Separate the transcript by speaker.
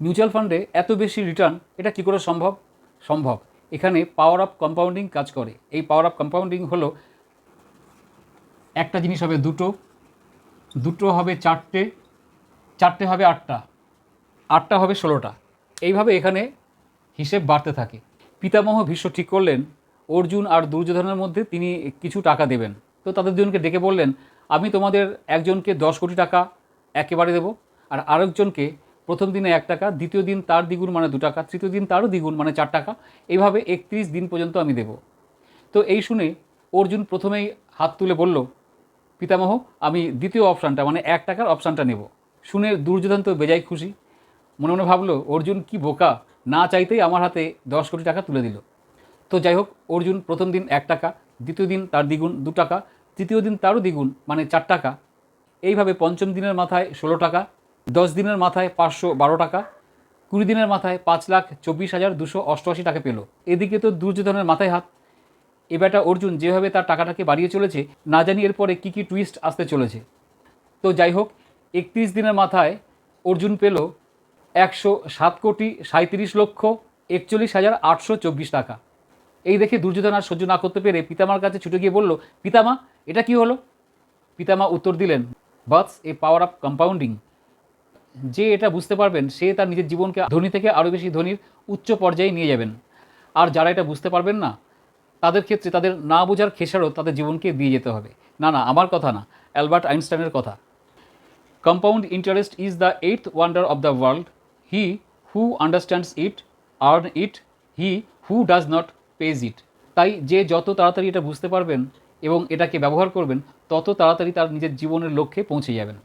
Speaker 1: Mutual ফান্ডে এত বেশি রিটার্ন, এটা কি করে সম্ভব? সম্ভব। এখানে পাওয়ার অফ কম্পাউন্ডিং কাজ করে। এই পাওয়ার অফ কম্পাউন্ডিং হলো একটা জিনিস হবে দুটো দুটো হবে চারটে চারটে হবে আটটা আটটা হবে ষোলোটা। এইভাবে এখানে হিসেব বাড়তে থাকে। পিতামহ ভীষ্ম ঠিক করলেন, অর্জুন আর দুর্যোধনের মধ্যে তিনি কিছু টাকা দেবেন। তো তাদের দুজনকে ডেকে বললেন, আমি তোমাদের একজনকে দশ কোটি টাকা একেবারে দেবো, আর আরেকজনকে প্রথম দিনে এক টাকা, দ্বিতীয় দিন তার দ্বিগুণ মানে দু টাকা, তৃতীয় দিন তারও দ্বিগুণ মানে চার টাকা। এইভাবে একত্রিশ দিন পর্যন্ত আমি দেব। তো এই শুনে অর্জুন প্রথমেই হাত তুলে বলল, পিতামহ, আমি দ্বিতীয় অপশানটা মানে এক টাকার অপশানটা নেব। শুনে দুর্যোধন তো বেজায় খুশি। মনে মনে ভাবলো, অর্জুন কি বোকা, না চাইতেই আমার হাতে দশ কোটি টাকা তুলে দিল। তো যাই হোক, অর্জুন প্রথম দিন এক টাকা, দ্বিতীয় দিন তার দ্বিগুণ দু টাকা, তৃতীয় দিন তারও দ্বিগুণ মানে চার টাকা। এইভাবে পঞ্চম দিনের মাথায় ষোলো টাকা দশ দিনের মাথায় পাঁচশো বারো টাকা, কুড়ি দিনের মাথায় পাঁচ লাখ চব্বিশ হাজার দুশো অষ্টআশি টাকা পেল। এদিকে তো দুর্যোধনের মাথায় হাত। এ বেটা অর্জুন যেভাবে তার টাকাটাকে বাড়িয়ে চলেছে, না জানি এরপরে কী কী টুইস্ট আসতে চলেছে। তো যাই হোক, একত্রিশ দিনের মাথায় অর্জুন পেল একশো সাত কোটি সাঁত্রিশ লক্ষ একচল্লিশ হাজার আটশো চব্বিশ টাকা। এই দেখে দুর্যোধন আর সহ্য না করতে পেরে পিতামার কাছে ছুটে গিয়ে বলল, পিতামা, এটা কি হলো? পিতামা উত্তর দিলেন বাটস এ পাওয়ার অফ কম্পাউন্ডিং যে এটা বুঝতে পারবেন, সে তার নিজের জীবনকে ধনী থেকে আরও বেশি ধনীর উচ্চ পর্যায়ে নিয়ে যাবেন। আর যারা এটা বুঝতে পারবেন না, তাদের ক্ষেত্রে তাদের না বোঝার খেসারও তাদের জীবনকে দিয়ে যেতে হবে। না না, আমার কথা না, অ্যালবার্ট আইনস্টাইনের কথা। Compound interest is the eighth wonder of the world he who understands it earn it he who does not pays it তাই যে যত তাড়াতাড়ি এটা বুঝতে পারবেন এবং এটাকে ব্যবহার করবেন, তত তাড়াতাড়ি তার নিজের জীবনের লক্ষ্যে পৌঁছে যাবেন।